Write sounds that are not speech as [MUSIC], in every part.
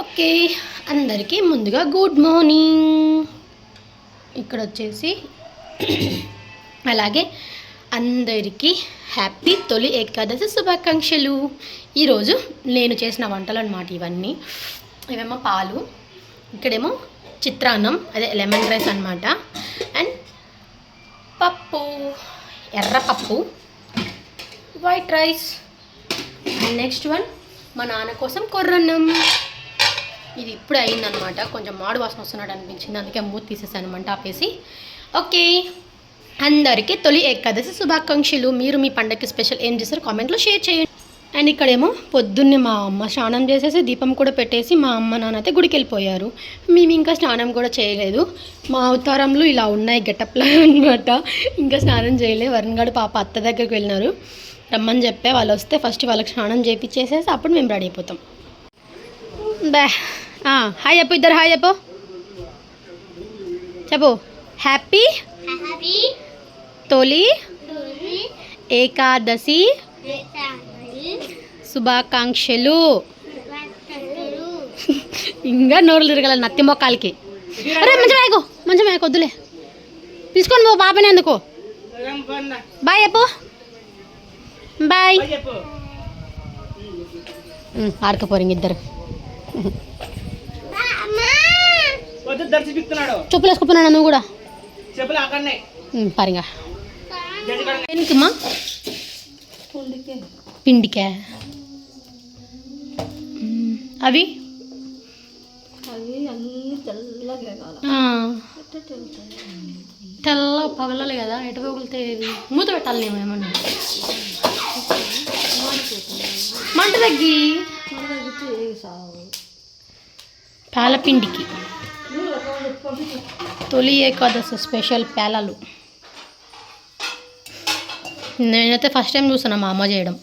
Okay అందరికీ ముందుగా good morning. ఇక్కడ వచ్చేసి [CLEARS THROAT] అలాగే అందరికీ హ్యాపీ తొలి ఏకాదశి శుభాకాంక్షలు. ఈరోజు నేను చేసిన వంటలు అనమాట ఇవన్నీ. ఇవేమో పాలు ఇక్కడేమో చిత్రాన్నం అదే లెమన్ రైస్ అనమాట అండ్ పప్పు ఎర్ర పప్పు white rice. And next one మా నాన్న కోసం కొర్రన్నం. ఇది ఇప్పుడు అయిందనమాట కొంచెం మాడు వాసన వస్తున్నాడు అనిపించింది. అందుకే మూత తీసేసాను అనమాట ఆపేసి. ఓకే. అందరికీ తొలి ఏకాదశి శుభాకాంక్షలు. మీరు మీ పండగకి స్పెషల్ ఏం చేస్తారు కామెంట్లో షేర్ చేయండి. అండ్ ఇక్కడేమో పొద్దున్నే మా అమ్మ స్నానం చేసేసి దీపం కూడా పెట్టేసి మా అమ్మ నాన్న అయితే గుడికి వెళ్ళిపోయారు. మేము ఇంకా స్నానం కూడా చేయలేదు. మా అవతారంలో ఇలా ఉన్నాయి గెటప్లా అనమాట ఇంకా స్నానం చేయలేదు. వరుణ్ పాప అత్త దగ్గరికి వెళ్ళినారు. రమ్మని చెప్పే వాళ్ళు వస్తే ఫస్ట్ వాళ్ళకి స్నానం చేయించేసేసి అప్పుడు మేము రెడీ అయిపోతాం. బా. హాయ్ చెప్పు ఇద్దరు హాయ్ చెప్పు. చెప్పు. హ్యాపీ హ్యాపీ తొలి తొలి ఏకాదశి శుభాకాంక్షలు. శుభాకాంక్షలు. ఇంకా నోరులు తిరగల నత్తి మొక్కలకి. అరే మంచి మేకో మంచి మేక వద్దులే. తీసుకొని పో బాబాని ఎందుకు బాయ్ చెప్పు. బాయ్ ఆడకపోరింగ్ ఇద్దరు. చెప్పులు వేసుకుపోయినా నువ్వు కూడా? పరింగా. దేనికమ్మా పిండికా. అవి? ఆ. తెల్ల పగలాలి కదా ఎటు పగులితే ఇవి మూత పెట్టాలి నేను ఏమన్నా. మంట తగ్గి. పేలపిండికి. తొలి ఏకాదశి స్పెషల్ పేలాలు నేనైతే ఫస్ట్ టైం చూసాను మా అమ్మ చేయడం.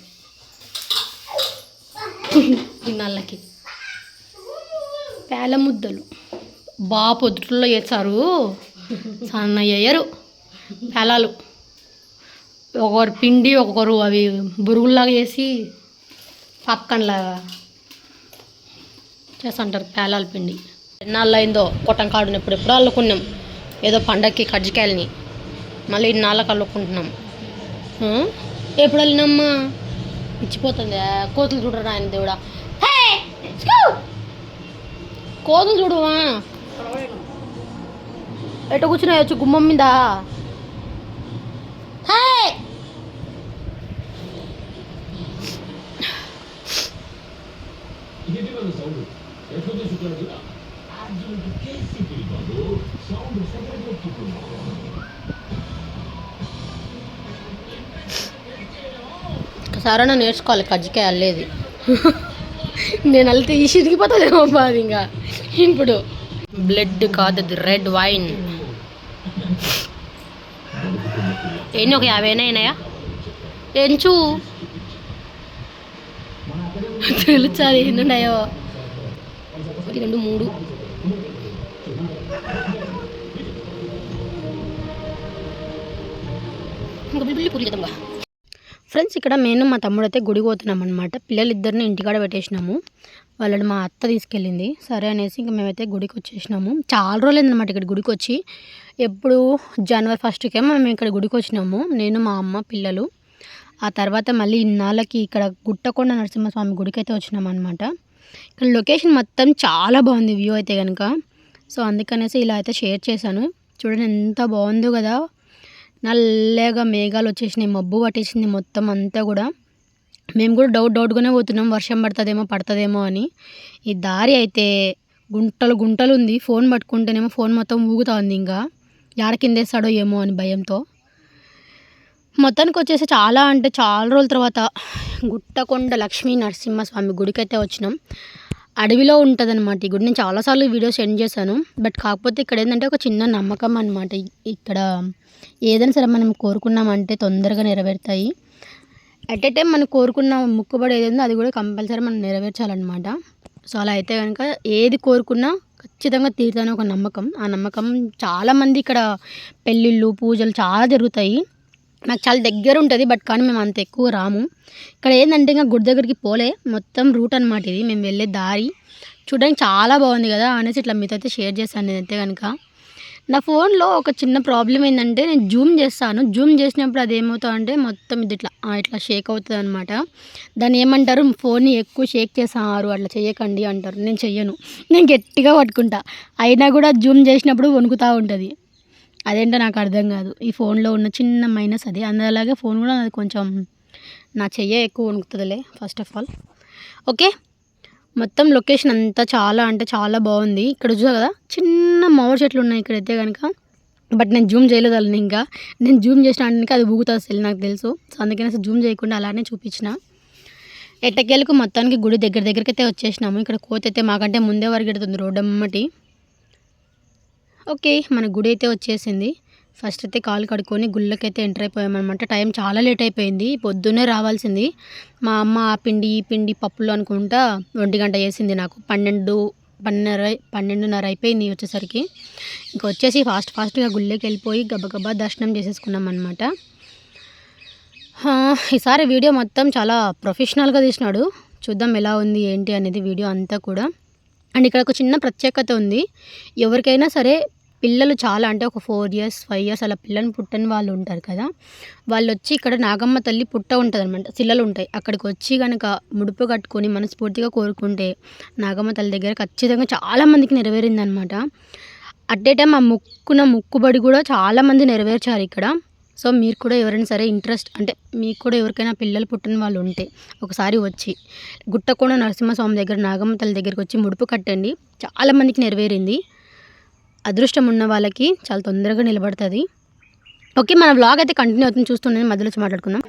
ఇన్నాళ్ళకి. పేల ముద్దలు. బాగా పొద్దుట్లో చేస్తారు. సన్న వేయరు పేలాలు ఒకరు పిండి ఒకరు అవి బురుగుల్లాగా చేసి పాప్కార్న్ చేస్తుంటారు పేలాల పిండి. ఎన్నాళ్ళు అయిందో కొట్టం కాడు ఎప్పుడెప్పుడు అల్లుకున్నాం. ఏదో పండక్కి కజ్జికాయలని మళ్ళీ ఇన్నాళ్ళకి అల్లుకుంటున్నాం. ఎప్పుడు వెళ్ళినమ్మా ఇచ్చిపోతుంది. కోతులు చూడరా ఆయన దేవుడా? కోతులు చూడవా? ఎటు కూర్చున్నాయి వచ్చి గుమ్మం మీద. హే! ఒకసారైనా నేర్చుకోవాలి కజ్జికాయ అల్లేది. నేను అల్లితే ఈ చిరిగిపోతుందేమో బాధ ఇంకా. ఇప్పుడు బ్లడ్ కాదు అది రెడ్ వైన్. ఎన్ని ఒక యాభైనా అయినాయా? ఎంచు. తెలుచాలి ఎన్ని ఉన్నాయో? ఒకటి రెండు మూడు. ఇంకా బిల్లి పూరి చేద్దాం ఫ్రెండ్స్ ఇక్కడ నేను మా తమ్ముడు అయితే గుడికి పోతున్నాం అనమాట పిల్లలిద్దరిని ఇంటికాడ పెట్టేసినాము. వాళ్ళని మా అత్త తీసుకెళ్ళింది. సరే అనేసి ఇంకా మేమైతే గుడికి వచ్చేసినాము. చాలా రోజులు ఇక్కడ గుడికి వచ్చి ఎప్పుడు జనవరి ఫస్ట్కేమో మేము ఇక్కడ గుడికి వచ్చినాము నేను మా అమ్మ పిల్లలు. ఆ తర్వాత మళ్ళీ ఇన్నాళ్ళకి ఇక్కడ గుట్టకొండ నరసింహస్వామి గుడికి అయితే వచ్చినాం అనమాట ఇక్కడ లొకేషన్ మొత్తం చాలా బాగుంది వ్యూ అయితే కనుక సో అందుకనేసి ఇలా అయితే షేర్ చేశాను. చూడండి ఎంత బాగుందో కదా. నల్లగా మేఘాలు వచ్చేసినాయి మబ్బు పట్టేసింది మొత్తం అంతా కూడా. మేము కూడా డౌట్ డౌట్గానే పోతున్నాం. వర్షం పడుతుందేమో పడుతుందేమో అని. ఈ దారి అయితే గుంటలు గుంటలు ఉంది. ఫోన్ పట్టుకుంటేనేమో ఫోన్ మొత్తం ఊగుతా ఉంది ఇంకా. యాడ కిందేస్తాడో ఏమో అని భయంతో. మొత్తానికి వచ్చేసి చాలా అంటే చాలా రోజుల తర్వాత గుట్టకొండ లక్ష్మీ నరసింహస్వామి గుడికి అయితే వచ్చినాం. అడవిలో ఉంటుంది అనమాట ఈ గుడి నేను చాలాసార్లు వీడియో సెండ్ చేశాను. బట్ కాకపోతే ఇక్కడ ఏంటంటే ఒక చిన్న నమ్మకం అనమాట ఇక్కడ ఏదైనా సరే మనం కోరుకున్నామంటే తొందరగా నెరవేరుతాయి. అట్ ఏ టైం మనం కోరుకున్న ముక్కుబడి ఏదైందో అది కూడా కంపల్సరీ మనం నెరవేర్చాలన్నమాట. సో అలా అయితే కనుక ఏది కోరుకున్నా ఖచ్చితంగా తీరుతానే ఒక నమ్మకం. ఆ నమ్మకం చాలామంది ఇక్కడ పెళ్ళిళ్ళు పూజలు చాలా జరుగుతాయి. నాకు చాలా దగ్గర ఉంటుంది బట్ కానీ మేము అంత ఎక్కువ రాము. ఇక్కడ ఏంటంటే ఇంకా గుడి దగ్గరికి పోలే మొత్తం రూట్ అనమాట ఇది. మేము వెళ్ళే దారి. చూడడానికి చాలా బాగుంది కదా అనేసి ఇట్లా మీతో అయితే షేర్ చేశాను నేనైతే కనుక నా ఫోన్లో ఒక చిన్న ప్రాబ్లం ఏంటంటే నేను జూమ్ చేస్తాను. జూమ్ చేసినప్పుడు అది ఏమవుతా అంటే మొత్తం ఇది ఇట్లా ఇట్లా షేక్ అవుతుంది అనమాట దాన్ని ఏమంటారు? ఫోన్ని ఎక్కువ షేక్ చేసారు అట్లా చేయకండి అంటారు. నేను చెయ్యను. నేను గట్టిగా పట్టుకుంటా. అయినా కూడా జూమ్ చేసినప్పుడు వణుకుతూ ఉంటుంది. అదేంటో నాకు అర్థం కాదు. ఈ ఫోన్లో ఉన్న చిన్న మైనస్ అది. అందులాగే ఫోన్ కూడా అది కొంచెం నా చెయ్య ఎక్కువ వణుకుతుందిలే ఫస్ట్ ఆఫ్ ఆల్ ఓకే? మొత్తం లొకేషన్ అంతా చాలా అంటే చాలా బాగుంది. ఇక్కడ చూసా కదా? చిన్న మామిడి చెట్లు ఉన్నాయి ఇక్కడైతే కనుక బట్ నేను జూమ్ చేయలేదు వాళ్ళని ఇంకా. నేను జూమ్ చేసినానికి అది ఊగుతుంది అసలు నాకు తెలుసు. సో అందుకని అసలు జూమ్ చేయకుండా అలానే చూపించిన. ఎట్టకేలకు మొత్తానికి గుడి దగ్గర దగ్గరికి అయితే వచ్చేసినాము. ఇక్కడ కోత అయితే మాకంటే ముందే వరకెడుతుంది రోడ్డు అమ్మటి. ఓకే మన గుడి అయితే వచ్చేసింది. ఫస్ట్ అయితే కాలు కడుక్కొని గుళ్ళకైతే ఎంటర్ అయిపోయామన్నమాట. టైం చాలా లేట్ అయిపోయింది. పొద్దున్నే రావాల్సింది. మా అమ్మ ఆ పిండి ఈ పిండి పప్పులు అనుకుంటా ఒంటి గంట వేసింది నాకు. పన్నెండు పన్నెండున్నర పన్నెండున్నర అయిపోయింది వచ్చేసరికి. ఇంక వచ్చేసి ఫాస్ట్ ఫాస్ట్గా గుళ్ళకి వెళ్ళిపోయి గబగబా దర్శనం చేసేసుకున్నాం అనమాట ఈసారి వీడియో మొత్తం చాలా ప్రొఫెషనల్గా తీసినాడు. చూద్దాం ఎలా ఉంది ఏంటి అనేది వీడియో అంతా కూడా. అండ్ ఇక్కడ ఒక చిన్న ప్రత్యేకత ఉంది. ఎవరికైనా సరే పిల్లలు చాలా అంటే ఒక ఫోర్ ఇయర్స్ ఫైవ్ ఇయర్స్ అలా పిల్లలు పుట్టని వాళ్ళు ఉంటారు కదా. వాళ్ళు వచ్చి ఇక్కడ నాగమ్మ తల్లి పుట్ట ఉంటుంది అనమాట శిలలు ఉంటాయి. అక్కడికి వచ్చి కనుక ముడుపు కట్టుకొని మనస్ఫూర్తిగా కోరుకుంటే నాగమ్మ తల్లి దగ్గర ఖచ్చితంగా చాలామందికి నెరవేరిందనమాట నెరవేరింది అనమాట అట్ ఏ టైం ఆ ముక్కున ముక్కుబడి కూడా చాలామంది నెరవేర్చారు ఇక్కడ. సో మీరు కూడా ఎవరైనా సరే ఇంట్రెస్ట్ అంటే మీకు కూడా ఎవరికైనా పిల్లలు పుట్టిన వాళ్ళు ఉంటే ఒకసారి వచ్చి గుట్టకోణ నరసింహస్వామి దగ్గర నాగమ్మ తల్లి దగ్గరికి వచ్చి ముడుపు కట్టండి. చాలా మందికి నెరవేరింది. అదృష్టం ఉన్న వాళ్ళకి చాలా తొందరగా నిలబడుతుంది. ఓకే మన వ్లాగ్ అయితే కంటిన్యూ అవుతుంది. చూస్తుండే మధ్యలో వచ్చి మాట్లాడుకుందాం.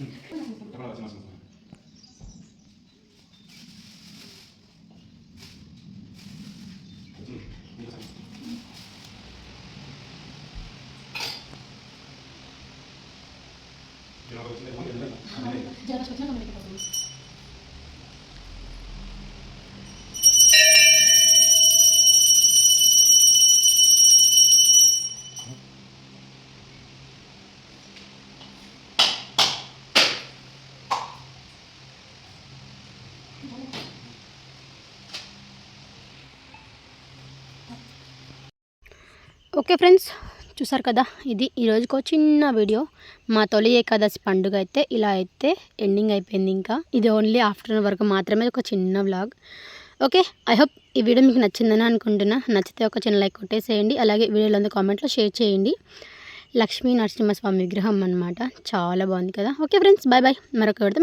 うん。ఓకే ఫ్రెండ్స్ చూసారు కదా ఇది ఈరోజుకో చిన్న వీడియో. మా తొలి ఏకాదశి పండుగ అయితే ఇలా అయితే ఎండింగ్ అయిపోయింది ఇంకా. ఇది ఓన్లీ ఆఫ్టర్నూన్ వరకు మాత్రమే ఒక చిన్న వ్లాగ్ ఓకే ఐ హోప్ ఈ వీడియో మీకు నచ్చిందని అనుకుంటున్నా. నచ్చితే ఒక చిన్న లైక్ కొట్టేసేయండి. అలాగే వీడియోలో కామెంట్లో షేర్ చేయండి. లక్ష్మీ నరసింహస్వామి విగ్రహం అనమాట చాలా బాగుంది కదా. ఓకే ఫ్రెండ్స్ బాయ్ బాయ్ మరొక విడత